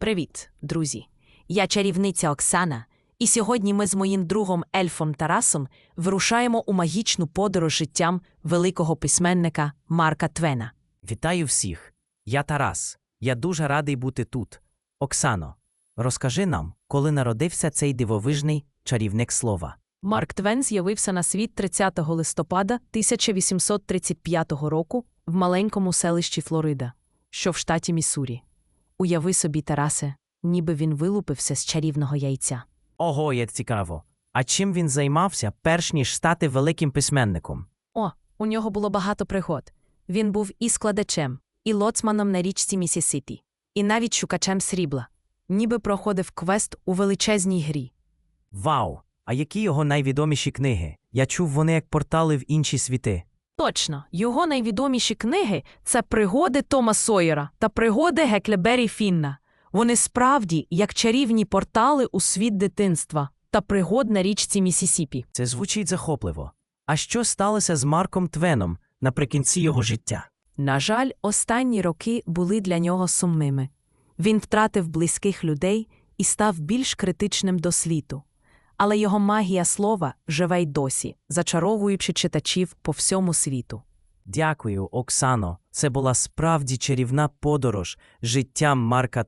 Привіт, друзі! Я чарівниця Оксана, і сьогодні ми з моїм другом Ельфом Тарасом вирушаємо у магічну подорож життям великого письменника Марка Твена. Вітаю всіх. Я Тарас. Я дуже радий бути тут. Оксано, розкажи нам, коли народився цей дивовижний чарівник слова. Марк Твен з'явився на світ 30 листопада 1835 року в маленькому селищі Флорида, що в штаті Міссурі. Уяви собі, Тарасе, ніби він вилупився з чарівного яйця. Ого, як цікаво. А чим він займався, перш ніж стати великим письменником? О, у нього було багато пригод. Він був і складачем, і лоцманом на річці Місісіпі, і навіть шукачем срібла, ніби проходив квест у величезній грі. Вау! А які його найвідоміші книги? Я чув вони як портали в інші світи. Точно, його найвідоміші книги це пригоди Тома Сойера та пригоди Геклебері Фінна. Вони справді як чарівні портали у світ дитинства та пригод на річці Місісіпі. Це звучить захопливо. А що сталося з Марком Твеном наприкінці його життя? На жаль, останні роки були для нього сумними. Він втратив близьких людей і став більш критичним до світу. Але його магія слова живе й досі, зачаровуючи читачів по всьому світу. Дякую, Оксано. Це була справді чарівна подорож життям Марка